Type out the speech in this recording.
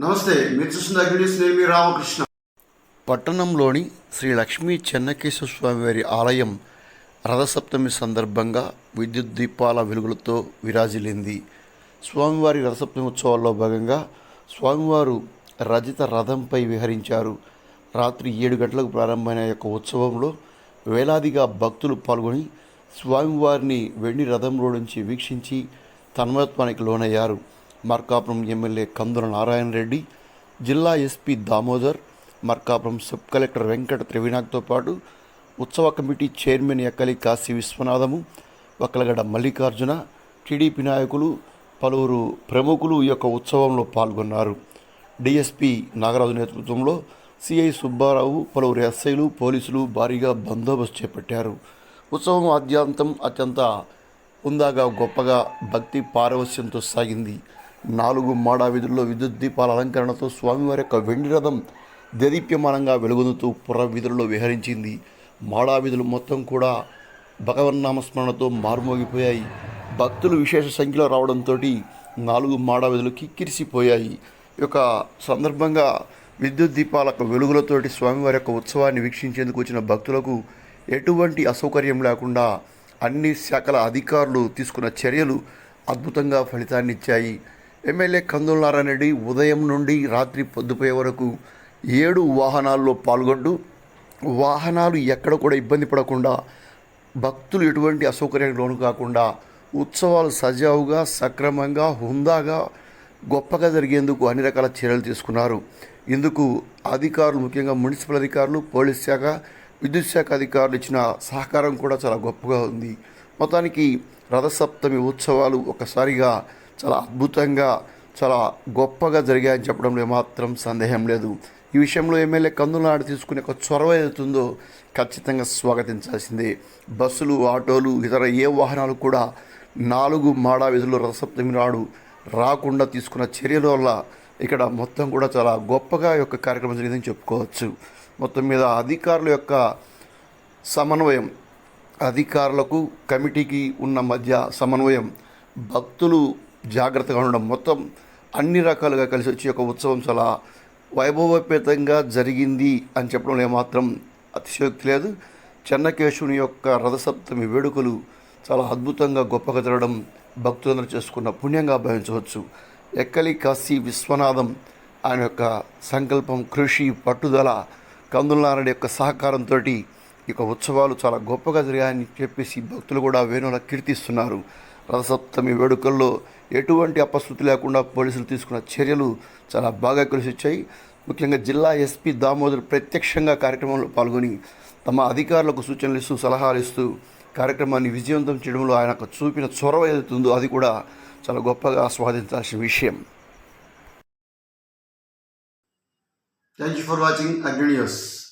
నమస్తే మీరు చూస్తున్న అగ్నిస్ రామకృష్ణ. పట్టణంలోని శ్రీ లక్ష్మీ చెన్నకేశ్వర స్వామివారి ఆలయం రథసప్తమి సందర్భంగా విద్యుత్ దీపాల వెలుగులతో విరాజిల్లింది. స్వామివారి రథసప్తమి ఉత్సవాల్లో భాగంగా స్వామివారు రజిత రథంపై విహరించారు. రాత్రి ఏడు గంటలకు ప్రారంభమైన యొక్క ఉత్సవంలో వేలాదిగా భక్తులు పాల్గొని స్వామివారిని వెండి రథంలో నుంచి వీక్షించి తన్మత్వానికి లోనయ్యారు. మార్కాపురం ఎమ్మెల్యే కందుల నారాయణ రెడ్డి జిల్లా SP Damodar Markapuram sub collector Venkata త్రివినాథ్తో పాటు ఉత్సవ committee chairman Ekkali Kashi Vishwanathamu Vakkalagada Mallikarjuna TDP నాయకులు పలువురు ప్రముఖులు ఈ యొక్క ఉత్సవంలో పాల్గొన్నారు. డిఎస్పి నాగరాజు నేతృత్వంలో సిఐ సుబ్బారావు పలువురు ఎస్ఐలు పోలీసులు భారీగా బందోబస్తు చేపట్టారు. ఉత్సవం ఆద్యాంతం అత్యంత ఉందాగా గొప్పగా భక్తి పారవస్యంతో సాగింది. నాలుగు మాడా వీధుల్లో విద్యుత్ దీపాల అలంకరణతో స్వామివారి యొక్క వెండి రథం దేదీప్యమానంగా వెలుగొందుతూ పుర వీధుల్లో విహరించింది. మాడా వీధులు మొత్తం కూడా భగవన్నామస్మరణతో మారుమోగిపోయాయి. భక్తులు విశేష సంఖ్యలో రావడంతో నాలుగు మాడా వీధులు కిక్కిరిసిపోయాయి. ఈ యొక్క సందర్భంగా విద్యుత్ దీపాల యొక్క వెలుగులతోటి స్వామివారి యొక్క ఉత్సవాన్ని వీక్షించేందుకు వచ్చిన భక్తులకు ఎటువంటి అసౌకర్యం లేకుండా అన్ని శాఖల అధికారులు తీసుకున్న చర్యలు అద్భుతంగా ఫలితాన్ని ఇచ్చాయి. ఎమ్మెల్యే కందులనారాయణ రెడ్డి ఉదయం నుండి రాత్రి పొద్దుపోయే వరకు ఏడు వాహనాల్లో పాల్గొంటూ వాహనాలు ఎక్కడ కూడా ఇబ్బంది పడకుండా భక్తులు ఎటువంటి అసౌకర్యానికి లోను కాకుండా ఉత్సవాలు సజావుగా సక్రమంగా హుందాగా గొప్పగా జరిగేందుకు అన్ని రకాల చర్యలు తీసుకున్నారు. ఇందుకు అధికారులు ముఖ్యంగా మున్సిపల్ అధికారులు పోలీస్ శాఖ విద్యుత్ శాఖ అధికారులు ఇచ్చిన సహకారం కూడా చాలా గొప్పగా ఉంది. మొత్తానికి రథసప్తమి ఉత్సవాలు ఒకసారిగా చాలా అద్భుతంగా చాలా గొప్పగా జరిగాయని చెప్పడంలో ఏమాత్రం సందేహం లేదు. ఈ విషయంలో ఎమ్మెల్యే కందులనాడు తీసుకునే ఒక చొరవ ఏదైతుందో ఖచ్చితంగా స్వాగతించాల్సిందే. బస్సులు ఆటోలు ఇతర ఏ వాహనాలు కూడా నాలుగు మాడా విధులు రథసప్తమి నాడు రాకుండా తీసుకున్న చర్యల వల్ల ఇక్కడ మొత్తం కూడా చాలా గొప్పగా యొక్క కార్యక్రమం జరిగిందని చెప్పుకోవచ్చు. మొత్తం మీద అధికారుల యొక్క సమన్వయం అధికారులకు కమిటీకి ఉన్న మధ్య సమన్వయం భక్తులు జాగ్రత్తగా ఉండడం. మొత్తం అన్ని రకాలుగా కలిసి వచ్చి ఒక ఉత్సవం చాలా వైభవపేతంగా జరిగింది అని చెప్పడంలో ఏమాత్రం అతిశయోక్తి లేదు. చెన్నకేశుని యొక్క రథసప్తమి వేడుకలు చాలా అద్భుతంగా గొప్పగా జరగడం భక్తులందరూ చేసుకున్న పుణ్యంగా భావించవచ్చు. ఎక్కలి కాశీ విశ్వనాథం ఆయన యొక్క సంకల్పం కృషి పట్టుదల కందులనారాయణ యొక్క సహకారంతో ఈ యొక్క ఉత్సవాలు చాలా గొప్పగా జరిగాయని చెప్పేసి భక్తులు కూడా వేణుల కీర్తిస్తున్నారు. రథసప్తమి వేడుకల్లో ఎటువంటి అపస్థుతి లేకుండా పోలీసులు తీసుకున్న చర్యలు చాలా బాగా కలిసి వచ్చాయి ముఖ్యంగా జిల్లా ఎస్పీ దామోదర్ ప్రత్యక్షంగా కార్యక్రమంలో పాల్గొని తమ అధికారులకు సూచనలు ఇస్తూ సలహాలు ఇస్తూ కార్యక్రమాన్ని విజయవంతం చేయడంలో ఆయన చూపిన చొరవ ఏదైతుందో అది కూడా చాలా గొప్పగా ఆస్వాదించాల్సిన విషయం. Thank you for watching Agni news